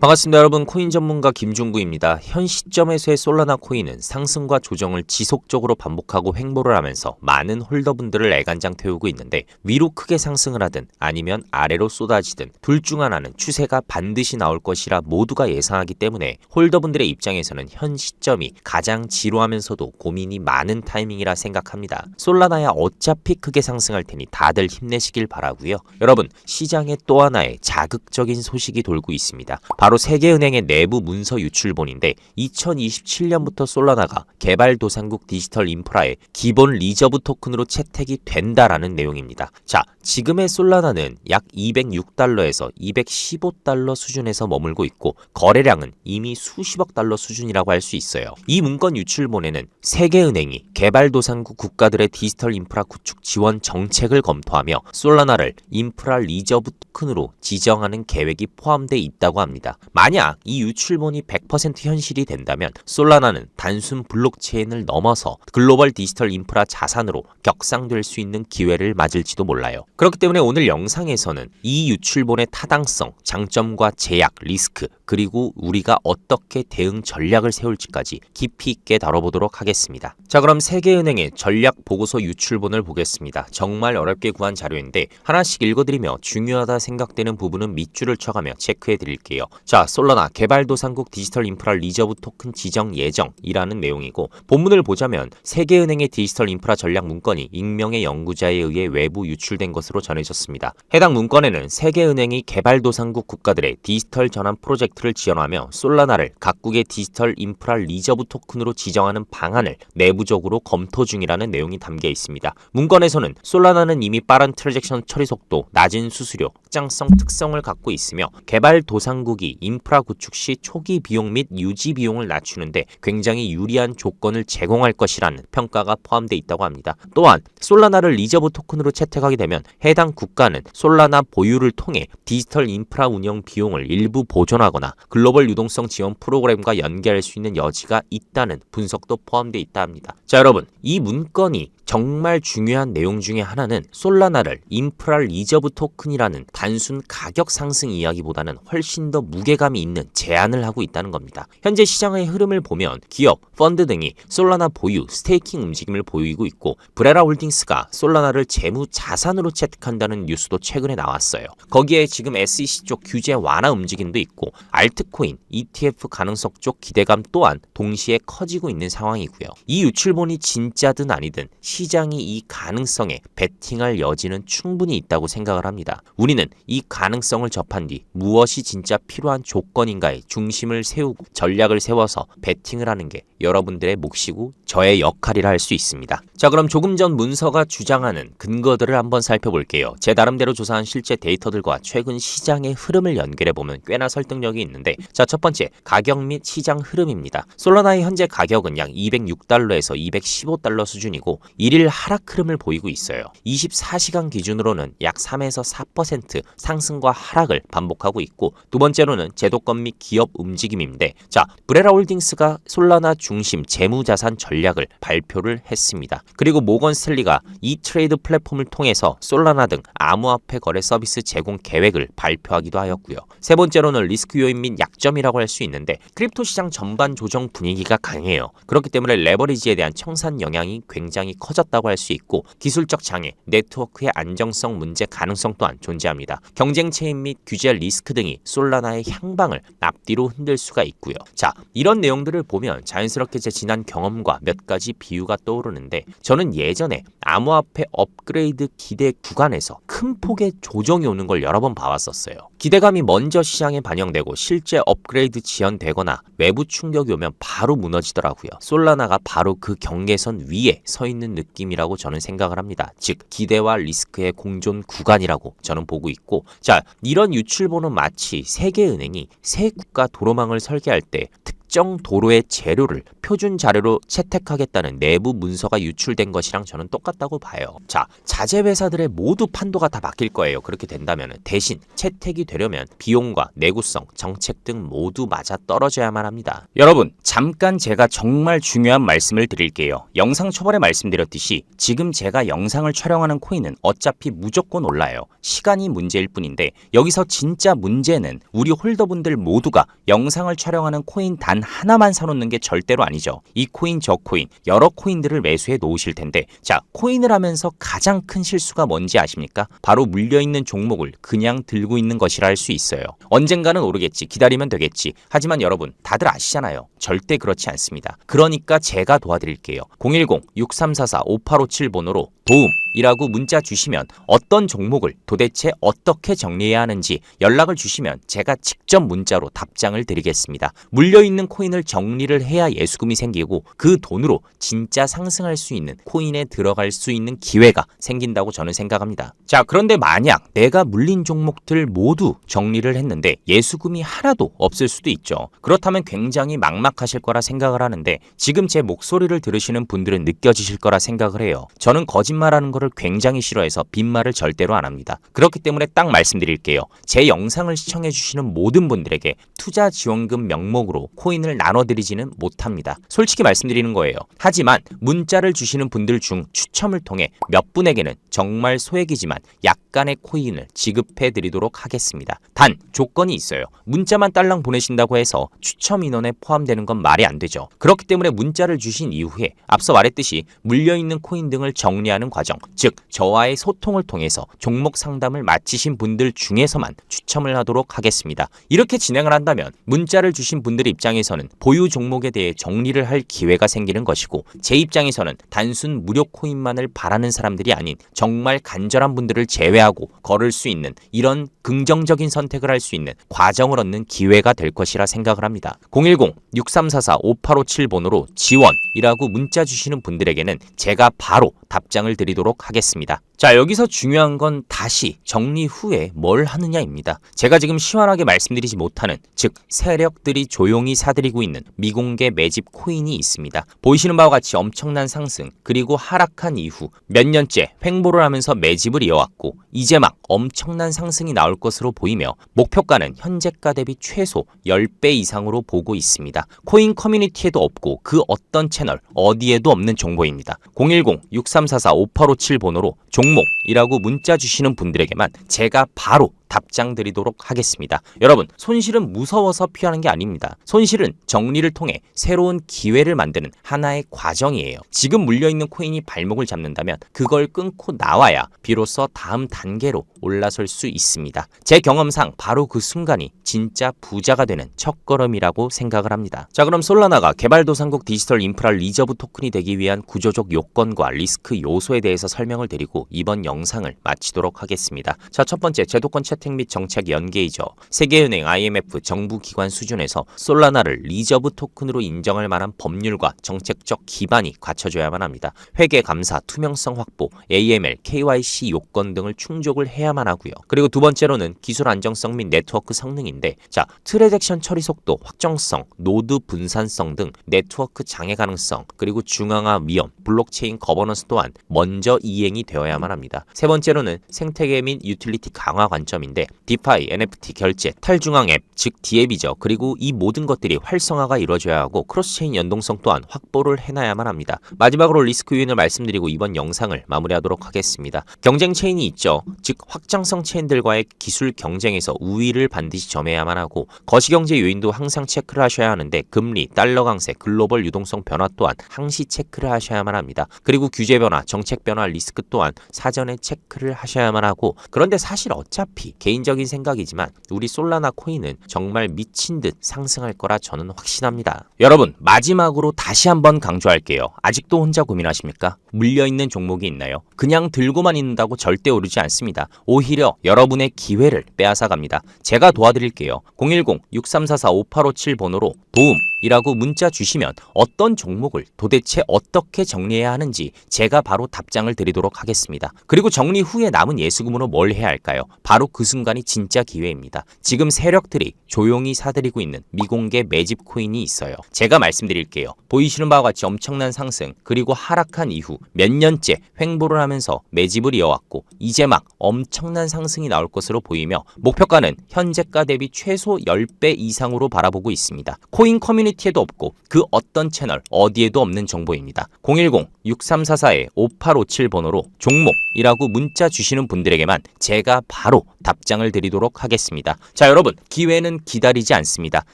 반갑습니다 여러분 코인 전문가 김종구입니다. 현 시점에서의 솔라나 코인은 상승과 조정을 지속적으로 반복하고 횡보를 하면서 많은 홀더분들을 애간장 태우고 있는데 위로 크게 상승을 하든 아니면 아래로 쏟아지든 둘 중 하나는 추세가 반드시 나올 것이라 모두가 예상하기 때문에 홀더분들의 입장에서는 현 시점이 가장 지루하면서도 고민이 많은 타이밍이라 생각합니다. 솔라나야 어차피 크게 상승할 테니 다들 힘내시길 바라고요. 여러분 시장에 또 하나의 자극적인 소식이 돌고 있습니다. 바로 세계은행의 내부 문서 유출본인데 2027년부터 솔라나가 개발도상국 디지털 인프라의 기본 리저브 토큰으로 채택이 된다라는 내용입니다. 자, 지금의 솔라나는 약 206달러에서 215달러 수준에서 머물고 있고 거래량은 이미 수십억 달러 수준이라고 할 수 있어요. 이 문건 유출본에는 세계은행이 개발도상국 국가들의 디지털 인프라 구축 지원 정책을 검토하며 솔라나를 인프라 리저브 토큰으로 지정하는 계획이 포함돼 있다고 합니다. 만약 이 유출본이 100% 현실이 된다면 솔라나는 단순 블록체인을 넘어서 글로벌 디지털 인프라 자산으로 격상될 수 있는 기회를 맞을지도 몰라요. 그렇기 때문에 오늘 영상에서는 이 유출본의 타당성, 장점과 제약, 리스크, 그리고 우리가 어떻게 대응 전략을 세울지까지 깊이 있게 다뤄보도록 하겠습니다. 자, 그럼 세계은행의 전략 보고서 유출본을 보겠습니다. 정말 어렵게 구한 자료인데 하나씩 읽어드리며 중요하다 생각되는 부분은 밑줄을 쳐가며 체크해 드릴게요. 자, 솔라나 개발도상국 디지털 인프라 리저브 토큰 지정 예정이라는 내용이고 본문을 보자면 세계은행의 디지털 인프라 전략 문건이 익명의 연구자에 의해 외부 유출된 것으로 전해졌습니다. 해당 문건에는 세계은행이 개발도상국 국가들의 디지털 전환 프로젝트를 지원하며 솔라나를 각국의 디지털 인프라 리저브 토큰으로 지정하는 방안을 내부적으로 검토 중이라는 내용이 담겨 있습니다. 문건에서는 솔라나는 이미 빠른 트랜잭션 처리 속도, 낮은 수수료, 확장성 특성을 갖고 있으며 개발도상국이 인프라 구축 시 초기 비용 및 유지 비용을 낮추는데 굉장히 유리한 조건을 제공할 것이라는 평가가 포함되어 있다고 합니다. 또한 솔라나를 리저브 토큰으로 채택하게 되면 해당 국가는 솔라나 보유를 통해 디지털 인프라 운영 비용을 일부 보존하거나 글로벌 유동성 지원 프로그램과 연계할 수 있는 여지가 있다는 분석도 포함되어 있다 합니다. 자 여러분 이 문건이 정말 중요한 내용 중에 하나는 솔라나를 인프라 리저브 토큰이라는 단순 가격 상승 이야기보다는 훨씬 더 무게 감이 있는 제안을 하고 있다는 겁니다. 현재 시장의 흐름을 보면 기업, 펀드 등이 솔라나 보유, 스테이킹 움직임을 보이고 있고 브레라 홀딩스가 솔라나를 재무 자산으로 채택한다는 뉴스도 최근에 나왔어요. 거기에 지금 SEC 쪽 규제 완화 움직임도 있고 알트코인, ETF 가능성 쪽 기대감 또한 동시에 커지고 있는 상황이고요. 이 유출본이 진짜든 아니든 시장이 이 가능성에 베팅할 여지는 충분히 있다고 생각을 합니다. 우리는 이 가능성을 접한 뒤 무엇이 진짜 필요한 조건인가에 중심을 세우고 전략을 세워서 베팅을 하는 게 여러분들의 몫이고 저의 역할이라 할 수 있습니다. 자, 그럼 조금 전 문서가 주장하는 근거들을 한번 살펴볼게요. 제 나름대로 조사한 실제 데이터들과 최근 시장의 흐름을 연결해 보면 꽤나 설득력이 있는데, 자, 첫 번째 가격 및 시장 흐름입니다. 솔라나의 현재 가격은 약 206달러에서 215달러 수준이고 일일 하락 흐름을 보이고 있어요. 24시간 기준으로는 약 3에서 4% 상승과 하락을 반복하고 있고 두 번째로는 제도권 및 기업 움직임인데 자 브레라 홀딩스가 솔라나 중심 재무자산 전략을 발표를 했습니다. 그리고 모건 스탠리가 이 트레이드 플랫폼을 통해서 솔라나 등 암호화폐 거래 서비스 제공 계획을 발표하기도 하였고요. 세 번째로는 리스크 요인 및 약점이라고 할 수 있는데 크립토 시장 전반 조정 분위기가 강해요. 그렇기 때문에 레버리지에 대한 청산 영향이 굉장히 커졌다고 할 수 있고 기술적 장애, 네트워크의 안정성 문제 가능성 또한 존재합니다. 경쟁 체인 및 규제 리스크 등이 솔라나의 향방을 앞뒤로 흔들 수가 있고요. 자, 이런 내용들을 보면 자연스럽게 제 지난 경험과 몇 가지 비유가 떠오르는데 저는 예전에 암호화폐 업그레이드 기대 구간에서 큰 폭의 조정이 오는 걸 여러 번 봐왔었어요. 기대감이 먼저 시장에 반영되고 실제 업그레이드 지연되거나 외부 충격이 오면 바로 무너지더라고요. 솔라나가 바로 그 경계선 위에 서 있는 느낌이라고 저는 생각을 합니다. 즉 기대와 리스크의 공존 구간이라고 저는 보고 있고 자 이런 유출보는 마치 세계은행이 새 국가 도로망을 설계할 때 특 특정 도로의 재료를 표준 자료로 채택하겠다는 내부 문서가 유출된 것이랑 저는 똑같다고 봐요. 자, 자재 회사들의 모두 판도가 다 바뀔 거예요. 그렇게 된다면 대신 채택이 되려면 비용과 내구성, 정책 등 모두 맞아 떨어져야만 합니다. 여러분, 잠깐 제가 정말 중요한 말씀을 드릴게요. 영상 초반에 말씀드렸듯이 지금 제가 영상을 촬영하는 코인은 어차피 무조건 올라요. 시간이 문제일 뿐인데 여기서 진짜 문제는 우리 홀더분들 모두가 영상을 촬영하는 코인 단 하나만 사놓는 게 절대로 아니죠. 이 코인 저 코인 여러 코인들을 매수해 놓으실 텐데 자 코인을 하면서 가장 큰 실수가 뭔지 아십니까? 바로 물려있는 종목을 그냥 들고 있는 것이라 할 수 있어요. 언젠가는 오르겠지 기다리면 되겠지. 하지만 여러분 다들 아시잖아요. 절대 그렇지 않습니다. 그러니까 제가 도와드릴게요. 010-6344-5857 번호로 도움 이라고 문자 주시면 어떤 종목을 도대체 어떻게 정리해야 하는지 연락을 주시면 제가 직접 문자로 답장을 드리겠습니다. 물려있는 코인을 정리를 해야 예수금이 생기고 그 돈으로 진짜 상승할 수 있는 코인에 들어갈 수 있는 기회가 생긴다고 저는 생각합니다. 자, 그런데 만약 내가 물린 종목들 모두 정리를 했는데 예수금이 하나도 없을 수도 있죠. 그렇다면 굉장히 막막하실 거라 생각을 하는데 지금 제 목소리를 들으시는 분들은 느껴지실 거라 생각을 해요. 저는 거짓말하는 거를 굉장히 싫어해서 빈말을 절대로 안 합니다. 그렇기 때문에 딱 말씀드릴게요. 제 영상을 시청해 주시는 모든 분들에게 투자 지원금 명목으로 코인을 나눠드리지는 못합니다. 솔직히 말씀드리는 거예요. 하지만 문자를 주시는 분들 중 추첨을 통해 몇 분에게는 정말 소액이지만 약 간의 코인을 지급해 드리도록 하겠습니다. 단 조건이 있어요. 문자만 딸랑 보내신다고 해서 추첨 인원에 포함되는 건 말이 안 되죠. 그렇기 때문에 문자를 주신 이후에 앞서 말했듯이 물려있는 코인 등을 정리하는 과정, 즉 저와의 소통을 통해서 종목 상담을 마치신 분들 중에서만 추첨을 하도록 하겠습니다. 이렇게 진행을 한다면 문자를 주신 분들 입장에서는 보유 종목에 대해 정리를 할 기회가 생기는 것이고 제 입장에서는 단순 무료 코인만을 바라는 사람들이 아닌 정말 간절한 분들을 제외하고 걸을 수 있는 이런 긍정적인 선택을 할 수 있는 과정을 얻는 기회가 될 것이라 생각을 합니다. 010-6344-5857 번호로 지원이라고 문자 주시는 분들에게는 제가 바로 답장을 드리도록 하겠습니다. 자, 여기서 중요한 건 다시 정리 후에 뭘 하느냐입니다. 제가 지금 시원하게 말씀드리지 못하는, 즉, 세력들이 조용히 사들이고 있는 미공개 매집 코인이 있습니다. 보이시는 바와 같이 엄청난 상승, 그리고 하락한 이후 몇 년째 횡보를 하면서 매집을 이어왔고, 이제 막 엄청난 상승이 나올 것으로 보이며, 목표가는 현재가 대비 최소 10배 이상으로 보고 있습니다. 코인 커뮤니티에도 없고, 그 어떤 채널, 어디에도 없는 정보입니다. 010-6344-5857 번호로 종 목이라고 문자 주시는 분들에게만 제가 바로 답장 드리도록 하겠습니다. 여러분, 손실은 무서워서 피하는 게 아닙니다. 손실은 정리를 통해 새로운 기회를 만드는 하나의 과정이에요. 지금 물려있는 코인이 발목을 잡는다면 그걸 끊고 나와야 비로소 다음 단계로 올라설 수 있습니다. 제 경험상 바로 그 순간이 진짜 부자가 되는 첫걸음이라고 생각을 합니다. 자, 그럼 솔라나가 개발도상국 디지털 인프라 리저브 토큰이 되기 위한 구조적 요건과 리스크 요소에 대해서 설명을 드리고 이번 영상을 마치도록 하겠습니다. 자, 첫 번째 제도권 채택 및 정책 연계이죠. 세계은행, IMF, 정부기관 수준에서 솔라나를 리저브 토큰으로 인정할 만한 법률과 정책적 기반이 갖춰져야만 합니다. 회계 감사, 투명성 확보, AML, KYC 요건 등을 충족을 해야만 하고요. 그리고 두 번째로는 기술 안정성 및 네트워크 성능인데 자, 트랜잭션 처리 속도, 확정성, 노드 분산성 등 네트워크 장애 가능성, 그리고 중앙화 위험, 블록체인 거버넌스 또한 먼저 이행이 되어야만 합니다. 세 번째로는 생태계 및 유틸리티 강화 관점인 데 디파이, NFT, 결제, 탈중앙 앱, 즉 디앱이죠. 그리고 이 모든 것들이 활성화가 이루어져야 하고 크로스체인 연동성 또한 확보를 해놔야만 합니다. 마지막으로 리스크 요인을 말씀드리고 이번 영상을 마무리하도록 하겠습니다. 경쟁 체인이 있죠. 즉 확장성 체인들과의 기술 경쟁에서 우위를 반드시 점해야만 하고 거시경제 요인도 항상 체크를 하셔야 하는데 금리, 달러 강세, 글로벌 유동성 변화 또한 항시 체크를 하셔야만 합니다. 그리고 규제 변화, 정책 변화 리스크 또한 사전에 체크를 하셔야만 하고 그런데 사실 어차피 개인적인 생각이지만 우리 솔라나 코인은 정말 미친 듯 상승할 거라 저는 확신합니다. 여러분 마지막으로 다시 한번 강조할게요. 아직도 혼자 고민하십니까? 물려있는 종목이 있나요? 그냥 들고만 있는다고 절대 오르지 않습니다. 오히려 여러분의 기회를 빼앗아 갑니다. 제가 도와드릴게요. 010-6344-5857 번호로 도움 이라고 문자 주시면 어떤 종목을 도대체 어떻게 정리해야 하는지 제가 바로 답장을 드리도록 하겠습니다. 그리고 정리 후에 남은 예수금으로 뭘 해야 할까요? 바로 그 순간이 진짜 기회입니다. 지금 세력들이 조용히 사들이고 있는 미공개 매집 코인이 있어요. 제가 말씀드릴게요. 보이시는 바와 같이 엄청난 상승 그리고 하락한 이후 몇 년째 횡보를 하면서 매집을 이어왔고 이제 막 엄청난 상승이 나올 것으로 보이며 목표가는 현재가 대비 최소 10배 이상으로 바라보고 있습니다. 코인 커뮤니티 에도 없고 그 어떤 채널 어디에도 없는 정보입니다. 010-6344-5857 번호로 종목이라고 문자 주시는 분들에게만 제가 바로 답장을 드리도록 하겠습니다. 자, 여러분, 기회는 기다리지 않습니다.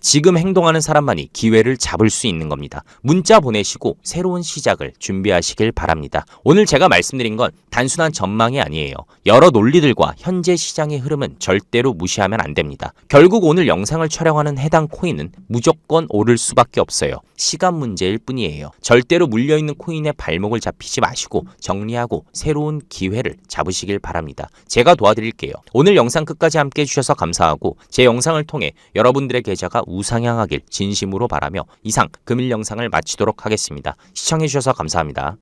지금 행동하는 사람만이 기회를 잡을 수 있는 겁니다. 문자 보내시고 새로운 시작을 준비하시길 바랍니다. 오늘 제가 말씀드린 건 단순한 전망이 아니에요. 여러 논리들과 현재 시장의 흐름은 절대로 무시하면 안 됩니다. 결국 오늘 영상을 촬영하는 해당 코인은 무조건 오를 수밖에 없어요. 시간 문제일 뿐이에요. 절대로 물려있는 코인의 발목을 잡히지 마시고 정리하고 새로운 기회를 잡으시길 바랍니다. 제가 도와드릴게요. 오늘 영상 끝까지 함께 해주셔서 감사하고 제 영상을 통해 여러분들의 계좌가 우상향하길 진심으로 바라며 이상 금일 영상을 마치도록 하겠습니다. 시청해주셔서 감사합니다.